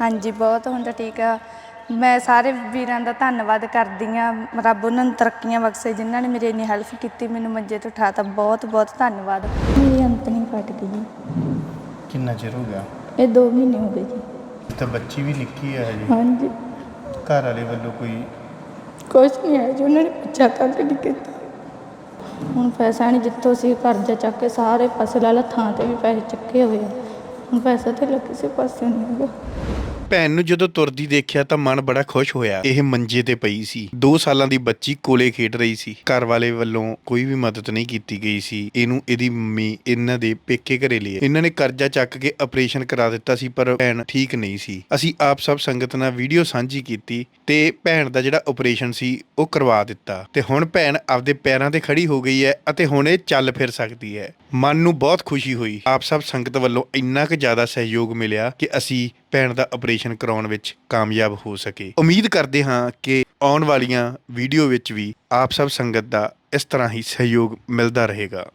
ਹਾਂਜੀ ਬਹੁਤ ਹੁਣ ਤਾਂ ਠੀਕ ਆ। ਮੈਂ ਸਾਰੇ ਵੀਰਾਂ ਦਾ ਧੰਨਵਾਦ ਕਰਦੀ ਆ। ਰੱਬ ਉਹਨਾਂ ਨੂੰ ਤਰੱਕੀਆਂ ਬਖਸ਼ੇ ਜਿਨ੍ਹਾਂ ਨੇ ਮੇਰੀ ਇੰਨੀ ਹੈਲਪ ਕੀਤੀ ਮੈਨੂੰ ਮੰਜੇ ਤੋਂ ਉਠਾਤਾ ਬਹੁਤ ਬਹੁਤ ਧੰਨਵਾਦ। ਮੇਰੀ ਅੰਤਨੀ ਫਟ ਗਈ ਜੀ। ਕਿੰਨਾ ਚਿਰ ਹੋ ਗਿਆ? ਇਹ 2 ਮਹੀਨੇ ਹੋ ਗਏ ਜੀ। ਤਾਂ ਬੱਚੀ ਵੀ ਨਿੱਕੀ ਹੈ ਹਜੇ। ਹਾਂਜੀ। ਘਰ ਵਾਲੇ ਵੱਲੋਂ ਕੋਈ ਕੁਛ ਨਹੀਂ ਹੈ ਜੀ ਉਹਨਾਂ ਨੇ ਪੁੱਛਿਆ ਤੱਕ ਨਹੀਂ ਕੀਤਾ। ਹੁਣ ਪੈਸਾ ਨਹੀਂ ਜਿੱਥੋਂ ਅਸੀਂ ਕਰਜ਼ਾ ਚੱਕ ਕੇ ਸਾਰੇ ਪਾਸੇ ਲਾ ਲਾ ਥਾਂ ਤੇ ਵੀ ਪੈਸੇ ਚੱਕੇ ਹੋਏ ਆ। ਹੁਣ ਤੇ ਕਿਸੇ ਪਾਸੇ ਨਹੀਂ ਹੈਗਾ। ਭੈਣ ਨੂੰ ਜਦੋਂ ਤੁਰਦੀ ਦੇਖਿਆ ਤਾਂ ਮਨ ਬੜਾ ਖੁਸ਼ ਹੋਇਆ। ਇਹ ਮੰਜੇ ਤੇ ਪਈ ਸੀ। 2 ਸਾਲਾਂ ਦੀ ਬੱਚੀ ਕੋਲੇ ਖੇਡ ਰਹੀ ਸੀ। ਘਰ ਵਾਲੇ ਵੱਲੋਂ ਕੋਈ ਵੀ ਮਦਦ ਨਹੀਂ ਕੀਤੀ ਗਈ ਸੀ। ਇਹਨੂੰ ਇਹਦੀ ਮੰਮੀ ਇਹਨਾਂ ਦੇ ਪੇਕੇ ਘਰੇ ਲਈ ਇਹਨਾਂ ਨੇ ਕਰਜ਼ਾ ਚੱਕ ਕੇ ਆਪਰੇਸ਼ਨ ਕਰਾ ਦਿੱਤਾ ਸੀ, ਪਰ ਭੈਣ ਠੀਕ ਨਹੀਂ ਸੀ। ਅਸੀਂ ਆਪ ਸਭ ਸੰਗਤ ਨਾਲ ਵੀਡੀਓ ਸਾਂਝੀ ਕੀਤੀ ਤੇ ਭੈਣ ਦਾ ਜਿਹੜਾ ਆਪਰੇਸ਼ਨ ਸੀ, ਉਹ ਕਰਵਾ ਦਿੱਤਾ। ਤੇ ਹੁਣ ਭੈਣ ਆਪਦੇ ਪੈਰਾਂ ਤੇ ਖੜੀ ਹੋ ਗਈ ਹੈ ਅਤੇ ਹੁਣ ਇਹ ਚੱਲ ਫਿਰ ਸਕਦੀ ਹੈ। ਮਨ ਨੂੰ ਬਹੁਤ ਖੁਸ਼ੀ ਹੋਈ। ਆਪ ਸਭ ਸੰਗਤ ਵੱਲੋਂ ਇੰਨਾ ਕੁ ਜ਼ਿਆਦਾ ਸਹਿਯੋਗ ਮਿਲਿਆ ਕਿ ਅਸੀਂ ਭੈਣ ਦਾ ਆਪਰੇਸ਼ਨ ਕਰਾਉਣ ਵਿੱਚ ਕਾਮਯਾਬ ਹੋ ਸਕੇ। ਉਮੀਦ ਕਰਦੇ ਹਾਂ ਕਿ ਆਉਣ ਵਾਲੀਆਂ ਵੀਡੀਓ ਵਿੱਚ ਵੀ ਆਪ ਸਭ ਸੰਗਤ ਦਾ ਇਸ ਤਰ੍ਹਾਂ ਹੀ ਸਹਿਯੋਗ ਮਿਲਦਾ ਰਹੇਗਾ।